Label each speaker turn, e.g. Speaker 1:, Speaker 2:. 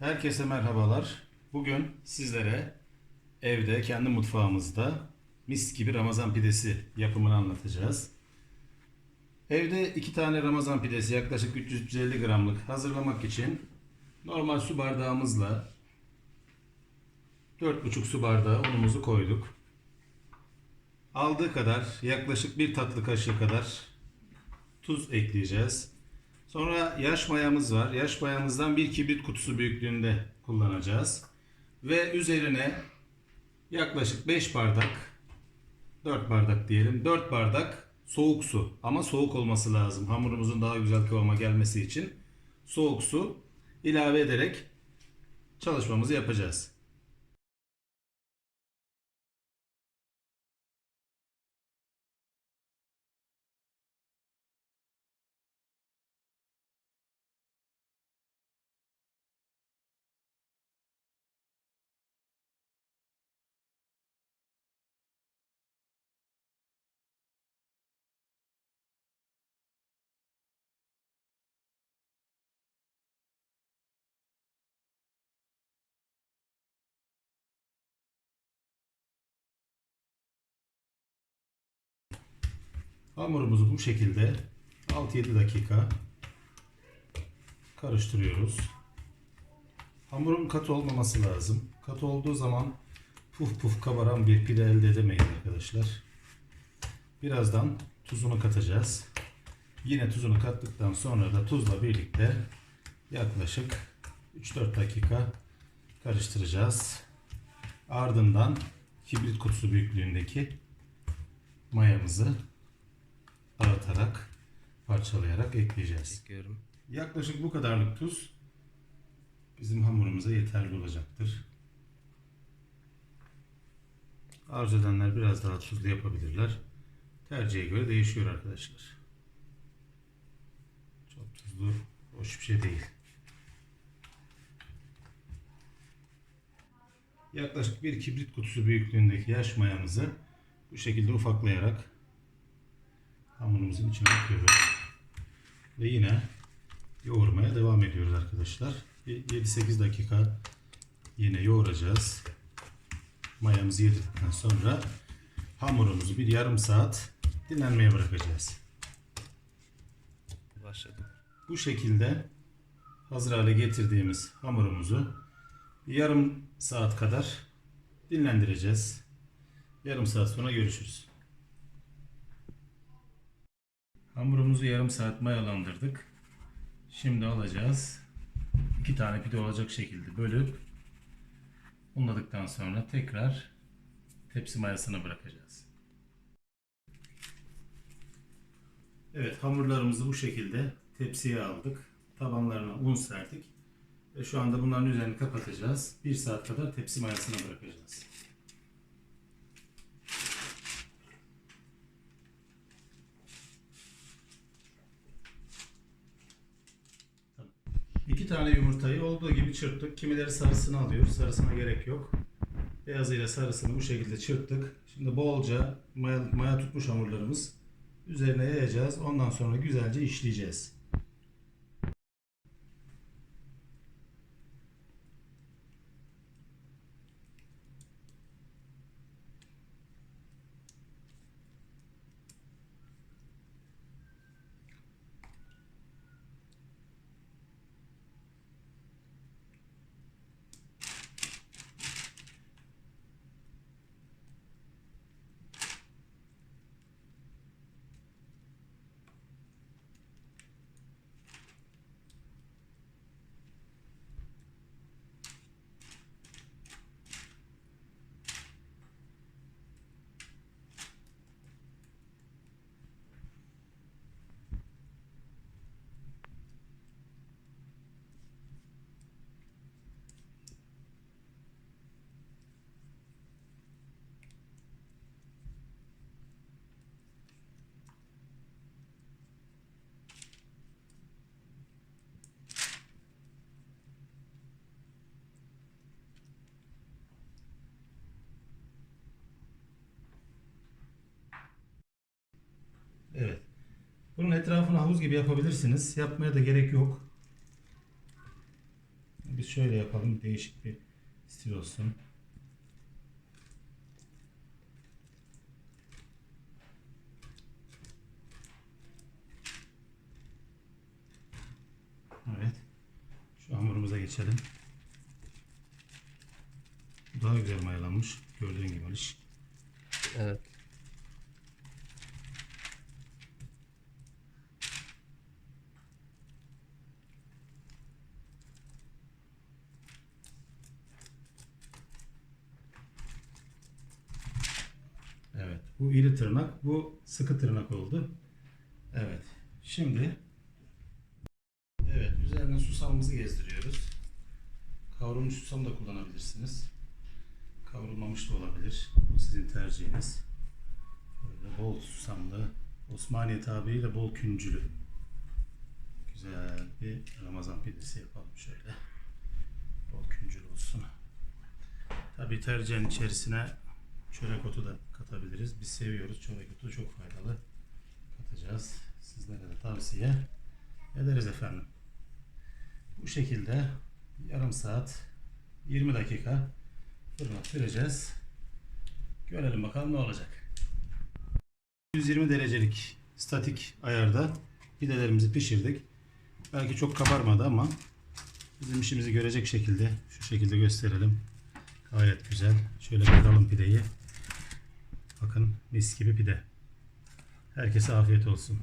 Speaker 1: Herkese merhabalar. Bugün sizlere evde, kendi mutfağımızda mis gibi Ramazan pidesi yapımını anlatacağız. Evde iki tane Ramazan pidesi yaklaşık 350 gramlık hazırlamak için normal su bardağımızla 4,5 su bardağı unumuzu koyduk. Aldığı kadar yaklaşık bir tatlı kaşığı kadar tuz ekleyeceğiz. Sonra yaş mayamız var. Yaş mayamızdan bir kibrit kutusu büyüklüğünde kullanacağız. Ve üzerine yaklaşık 5 bardak 4 bardak diyelim. 4 bardak soğuk su. Ama soğuk olması lazım. Hamurumuzun daha güzel kıvama gelmesi için soğuk su ilave ederek çalışmamızı yapacağız. Hamurumuzu bu şekilde 6-7 dakika karıştırıyoruz. Hamurun katı olmaması lazım. Katı olduğu zaman puf puf kabaran bir pide elde edemeyiz arkadaşlar. Birazdan tuzunu katacağız. Yine tuzunu kattıktan sonra da tuzla birlikte yaklaşık 3-4 dakika karıştıracağız. Ardından kibrit kutusu büyüklüğündeki mayamızı dağıtarak, parçalayarak ekleyeceğiz.
Speaker 2: Ekliyorum.
Speaker 1: Yaklaşık bu kadarlık tuz bizim hamurumuza yeterli olacaktır. Arzu edenler biraz daha tuzlu yapabilirler. Tercihe göre değişiyor arkadaşlar. Çok tuzlu hoş bir şey değil. Yaklaşık bir kibrit kutusu büyüklüğündeki yaş mayamızı bu şekilde ufaklayarak hamurumuzun içine atıyoruz. Ve yine yoğurmaya devam ediyoruz arkadaşlar. Bir 7-8 dakika yine yoğuracağız. Mayamızı yedirdikten sonra hamurumuzu bir yarım saat dinlenmeye bırakacağız.
Speaker 2: Başladım.
Speaker 1: Bu şekilde hazır hale getirdiğimiz hamurumuzu bir yarım saat kadar dinlendireceğiz. Yarım saat sonra görüşürüz. Hamurumuzu yarım saat mayalandırdık. Şimdi alacağız. İki tane pide olacak şekilde bölüp unladıktan sonra tekrar tepsi mayasına bırakacağız. Evet hamurlarımızı bu şekilde tepsiye aldık. Tabanlarına un serdik. Ve şu anda bunların üzerini kapatacağız. Bir saat kadar tepsi mayasına bırakacağız. İki tane yumurtayı olduğu gibi çırptık. Kimileri sarısını alıyor. Sarısına gerek yok. Beyazıyla sarısını bu şekilde çırptık. Şimdi bolca maya, maya tutmuş hamurlarımız üzerine yayacağız. Ondan sonra güzelce işleyeceğiz. Evet. Bunun etrafını havuz gibi yapabilirsiniz. Yapmaya da gerek yok. Biz şöyle yapalım. Değişik bir stil olsun. Evet. Şu hamurumuza geçelim. Daha güzel mayalanmış. Gördüğün gibi Aliş.
Speaker 2: Evet.
Speaker 1: Evet. Bu iri tırnak, bu sıkı tırnak oldu. Evet. Şimdi Evet, üzerine susamımızı gezdiriyoruz. Kavrulmuş susam da kullanabilirsiniz. Kavrulmamış da olabilir. Bu sizin tercihiniz. Böyle bol susamlı, Osmaniye tabiriyle bol küncülü. Güzel bir Ramazan pidesi yapalım şöyle. Bol küncül olsun. Tabi tercihen içerisine çörek otu da katabiliriz. Biz seviyoruz. Çörek otu çok faydalı. Katacağız. Sizlere de tavsiye ederiz efendim. Bu şekilde yarım saat 20 dakika fırına süreceğiz. Görelim bakalım ne olacak. 120 derecelik statik ayarda pidelerimizi pişirdik. Belki çok kabarmadı ama bizim işimizi görecek şekilde şu şekilde gösterelim. Gayet güzel. Şöyle kıralım pideyi. Bakın mis gibi pide. Herkese afiyet olsun.